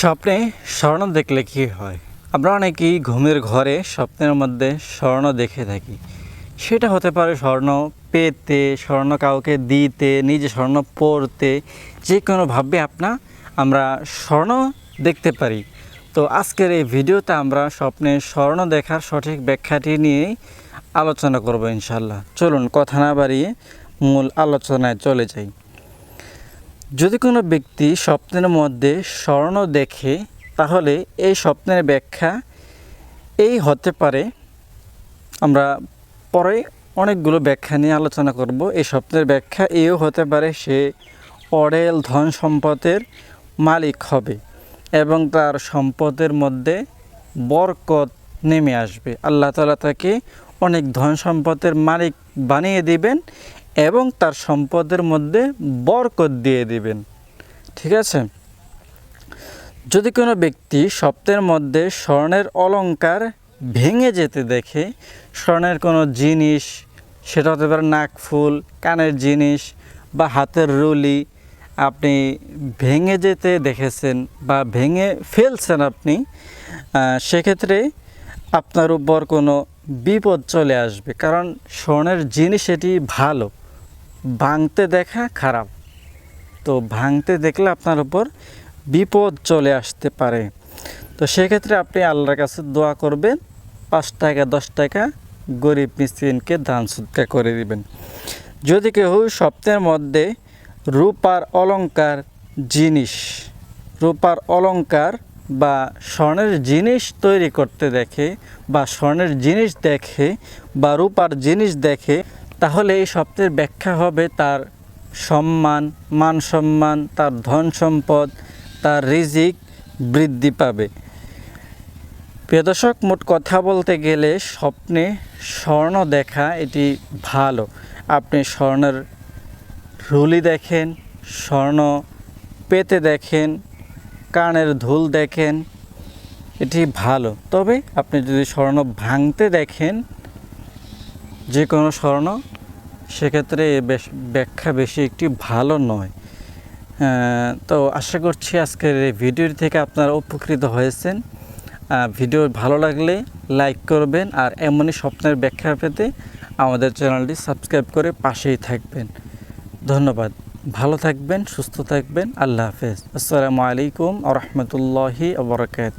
স্বপ্নে স্বর্ণ দেখলে কি হয়? আমরা অনেকেই ঘুমের ঘরে স্বপ্নের মধ্যে স্বর্ণ দেখে থাকি। সেটা হতে পারে স্বর্ণ পেতে, স্বর্ণ কাউকে দিতে, নিজে স্বর্ণ পরতে যে কোনোভাবে আপনা, আমরা স্বর্ণ দেখতে পারি। তো আজকের এই ভিডিওতে আমরা স্বপ্নে স্বর্ণ দেখার সঠিক ব্যাখ্যাটি নিয়েই আলোচনা করব ইনশাল্লাহ চলুন কথা না বাড়িয়ে মূল আলোচনায় চলে যাই। যদি কোনো ব্যক্তি স্বপ্নের মধ্যে স্বর্ণ দেখে, তাহলে এই স্বপ্নের ব্যাখ্যা এই হতে পারে। আমরা পরে অনেকগুলো ব্যাখ্যা নিয়ে আলোচনা করব। এই স্বপ্নের ব্যাখ্যা এও হতে পারে, সে অডেল ধন সম্পদের মালিক হবে এবং তার সম্পদের মধ্যে বরকত নেমে আসবে। আল্লাহ তালা তাকে অনেক ধন সম্পদের মালিক বানিয়ে দিবেন এবং তার সম্পদের মধ্যে বরকত দিয়ে দিবেন। ঠিক আছে? যদি কোনো ব্যক্তি স্বপ্নের মধ্যে স্বর্ণের অলঙ্কার ভেঙে যেতে দেখে, স্বর্ণের কোনো জিনিস, সেটা হতে পারে নাকফুল, কানের জিনিস বা হাতের রুলি আপনি ভেঙে যেতে দেখেছেন বা ভেঙে ফেলছেন আপনি সেক্ষেত্রে আপনার উপর কোনো বিপদ চলে আসবে। কারণ স্বর্ণের জিনিস এটি ভালো। ভাঙতে দেখা খারাপ। তো ভাঙতে দেখলে আপনার উপর বিপদ চলে আসতে পারে। তো সেক্ষেত্রে আপনি আল্লাহর কাছে দোয়া করবেন, পাঁচ টাকা, দশ টাকা গরিব মিসকিনকে দান সুদকা করে দিবেন। যদি কেউ স্বপ্নের মধ্যে রূপার অলংকার জিনিস, রূপার অলংকার বা স্বর্ণের জিনিস তৈরি করতে দেখে বা স্বর্ণের জিনিস দেখে বা রূপার জিনিস দেখে তাহলে এই স্বপ্নের ব্যাখ্যা হবে তার সম্মান, মান সম্মান, তার ধন সম্পদ, তার রিজিক বৃদ্ধি পাবে। প্রিয় মোট কথা বলতে গেলে স্বপ্নে স্বর্ণ দেখা এটি ভালো। আপনি স্বর্ণের রুলি দেখেন, স্বর্ণ পেতে দেখেন, কানের ধুল দেখেন, এটি ভালো। তবে আপনি যদি স্বর্ণ ভাঙতে দেখেন, যে কোনো স্বর্ণ সেক্ষেত্রে ব্যাখ্যা বেশি একটি ভালো নয়। তো আশা করছি আজকের এই ভিডিওটি থেকে আপনারা উপকৃত হয়েছেন। ভিডিও ভালো লাগলে লাইক করবেন আর এমনই স্বপ্নের ব্যাখ্যা পেতে আমাদের চ্যানেলটি সাবস্ক্রাইব করে পাশেই থাকবেন। ধন্যবাদ। ভালো থাকবেন, সুস্থ থাকবেন। আল্লাহ হাফেজ। আসসালামু আলাইকুম আ রহমতুল্লাহি আবরকাত